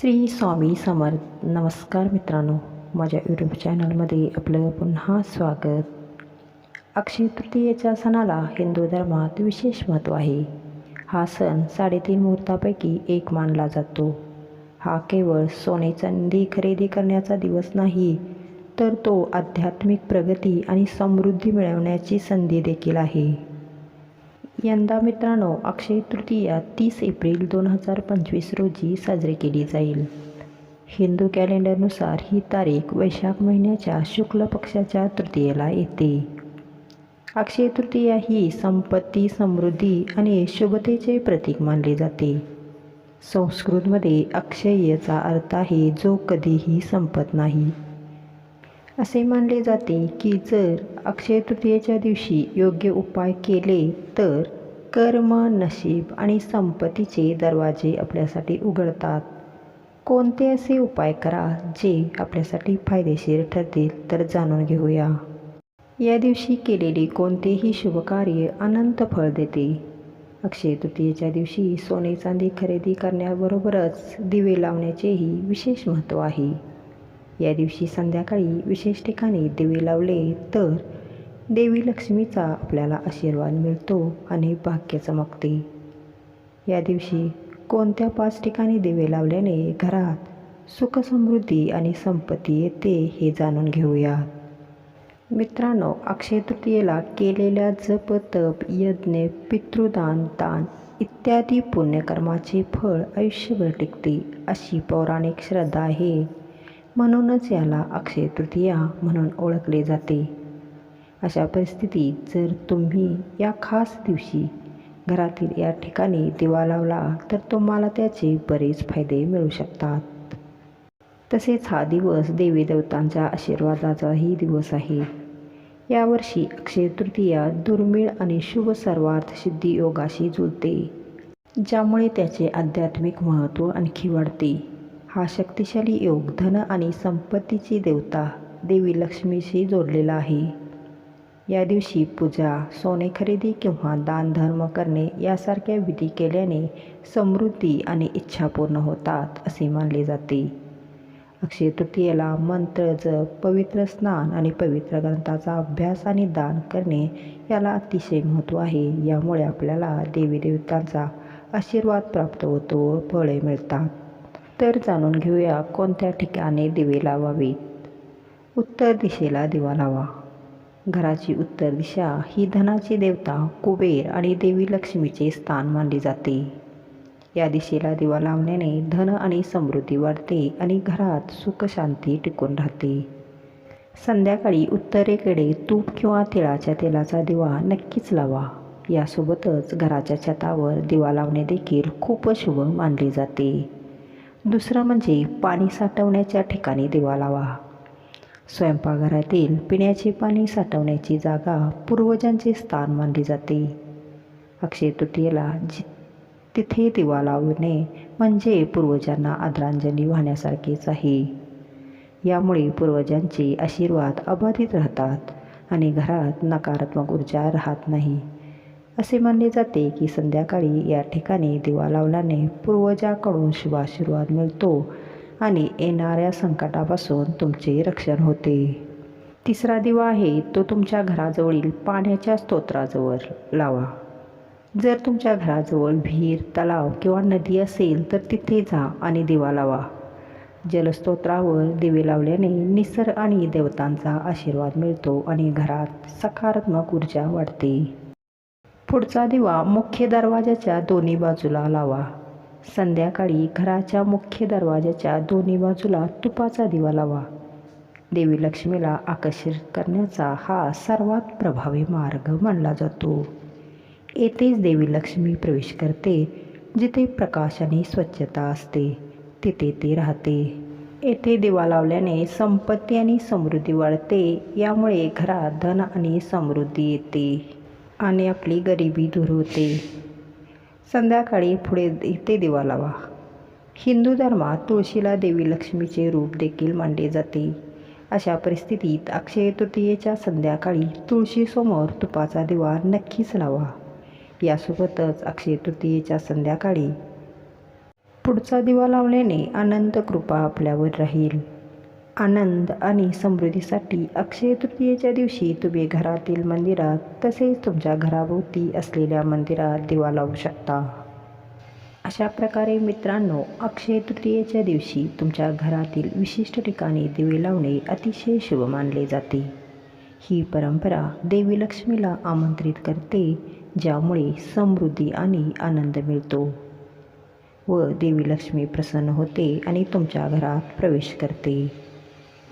श्री स्वामी समर्थ. नमस्कार मित्रांनो. माझ्या यूट्यूब चॅनलमध्ये आपलं पुन्हा स्वागत. अक्षय तृतीयेच्या सणाला हिंदू धर्मात विशेष महत्त्व आहे. हा सण साडेतीन मुहूर्तापैकी एक मानला जातो. हा केवळ सोने चांदी खरेदी करण्याचा दिवस नाही तर तो आध्यात्मिक प्रगती आणि समृद्धी मिळवण्याची संधी देखील आहे. यंदा मित्रांनो अक्षय तृतीया तीस एप्रिल दोन हजार पंचवीस रोजी साजरी केली जाईल. हिंदू कॅलेंडरनुसार ही तारीख वैशाख महिन्याच्या शुक्ल पक्षाच्या तृतीयेला येते. अक्षय तृतीया ही संपत्ती समृद्धी आणि शुभतेचे प्रतीक मानले जाते. संस्कृतमध्ये अक्षय याचा अर्थ आहे जो कधीही संपत नाही. असे मानले जाते की जर अक्षय तृतीयेच्या दिवशी योग्य उपाय केले तर कर्म नशीब आणि संपत्तीचे दरवाजे आपल्यासाठी उघडतात. कोणते असे उपाय करा जे आपल्यासाठी फायदेशीर ठरतील तर जाणून घेऊया. या दिवशी केलेले कोणतेही शुभकार्य अनंत फळ देते. अक्षय तृतीयेच्या दिवशी सोने चांदी खरेदी करण्याबरोबरच दिवे लावण्याचेही विशेष महत्त्व आहे. या दिवशी संध्याकाळी विशेष ठिकाणी दिवे लावले तर देवी लक्ष्मीचा आपल्याला आशीर्वाद मिळतो आणि भाग्य चमकते. या दिवशी कोणत्या पाच ठिकाणी दिवे लावल्याने घरात सुखसमृद्धी आणि संपत्ती येते हे जाणून घेऊया. मित्रांनो अक्षय तृतीयेला केलेल्या जप तप यज्ञ पितृदान दान इत्यादी पुण्यकर्माचे फळ आयुष्यभर टिकते अशी पौराणिक श्रद्धा आहे. म्हणूनच याला अक्षय तृतीया म्हणून ओळखले जाते. अशा परिस्थितीत जर तुम्ही या खास दिवशी घरातील या ठिकाणी दिवा लावला तर तुम्हाला त्याचे बरेच फायदे मिळू शकतात. तसेच हा दिवस देवी देवतांच्या आशीर्वादाचाही दिवस आहे. यावर्षी अक्षय तृतीया दुर्मिळ आणि शुभ सर्वार्थ सिद्धी योगाशी जुळते ज्यामुळे त्याचे आध्यात्मिक महत्त्व आणखी वाढते. हा शक्तिशाली योग धन आणि संपत्तीची देवता देवी लक्ष्मीशी जोडलेला आहे. या दिवशी पूजा सोने खरेदी किंवा दानधर्म करणे यासारख्या विधी केल्याने समृद्धी आणि इच्छा पूर्ण होतात असे मानले जाते. अक्षय तृतीयेला मंत्र जप पवित्र स्नान आणि पवित्र ग्रंथाचा अभ्यास आणि दान करणे याला अतिशय महत्त्व आहे. यामुळे आपल्याला देवी देवतांचा आशीर्वाद प्राप्त होतो फळे मिळतात. तर जाणून घेऊया कोणत्या ठिकाणी दिवे लावावेत? उत्तर दिशेला दिवा लावा. घराची उत्तर दिशा ही धनाची देवता कुबेर आणि देवी लक्ष्मीचे स्थान मानली जाते. या दिशेला दिवा लावण्याने धन आणि समृद्धी वाढते आणि घरात सुखशांती टिकून राहते. संध्याकाळी उत्तरेकडे तूप किंवा तिळाच्या तेलाचा दिवा नक्कीच लावा. यासोबतच घराच्या छतावर दिवा लावणे देखील खूप शुभ मानले जाते. दुसरं म्हणजे पाणी साठवण्याच्या ठिकाणी दिवा लावा. स्वयंपाकघरातील पिण्याचे पाणी साठवण्याची जागा पूर्वजांचे स्थान मानली जाते. अक्षय तृतीयेला जि तिथे दिवा लावणे म्हणजे पूर्वजांना आदरांजली वाहण्यासारखेच आहे. यामुळे पूर्वजांचे आशीर्वाद अबाधित राहतात आणि घरात नकारात्मक ऊर्जा राहत नाही. असे मानले जाते की संध्याकाळी या ठिकाणी दिवा लावल्याने पूर्वजाकडून शुभाशीर्वाद मिळतो आणि येणाऱ्या संकटापासून तुमचे रक्षण होते. तिसरा दिवा आहे तो तुमच्या घराजवळील पाण्याच्या स्तोत्राजवळ लावा. जर तुमच्या घराजवळ विहीर तलाव किंवा नदी असेल तर तिथे जा आणि दिवा लावा. जलस्तोत्रावर दिवे लावल्याने निसर्ग आणि देवतांचा आशीर्वाद मिळतो आणि घरात सकारात्मक ऊर्जा वाढते. पुढचा दिवा मुख्य दरवाजाच्या दोन्ही बाजूला लावा. संध्याकाळी घराच्या मुख्य दरवाजाच्या दोन्ही बाजूला तुपाचा दिवा लावा. देवी लक्ष्मीला आकर्षित करण्याचा हा सर्वात प्रभावी मार्ग मानला जातो. येथेच देवी लक्ष्मी प्रवेश करते जिथे प्रकाश आणि स्वच्छता असते तिथे ती राहते. येथे दिवा लावल्याने संपत्ती आणि समृद्धी वाढते यामुळे घरात धन आणि समृद्धी येते. आणि आपली गरिबी दूर होते. संध्याकाळी पुढे इथे दिवा लावा. हिंदू धर्मात तुळशीला देवी लक्ष्मीचे रूप देखील मानले जाते. अशा परिस्थितीत अक्षय तृतीयेच्या संध्याकाळी तुळशीसमोर तुपाचा दिवा नक्कीच लावा. यासोबतच अक्षय तृतीयेच्या संध्याकाळी पुढचा दिवा लावल्याने अनंत कृपा आपल्यावर राहील. आनंद आणि समृद्धीसाठी अक्षय तृतीयेच्या दिवशी तुम्ही घरातील मंदिरात तसेच तुमच्या घराभोवती असलेल्या मंदिरात दिवा लावू शकता. अशा प्रकारे मित्रांनो अक्षय तृतीयेच्या दिवशी तुमच्या घरातील विशिष्ट ठिकाणी दिवे लावणे अतिशय शुभ मानले जाते. ही परंपरा देवी लक्ष्मीला आमंत्रित करते ज्यामुळे समृद्धी आणि आनंद मिळतो. व देवी लक्ष्मी प्रसन्न होते आणि तुमच्या घरात प्रवेश करते.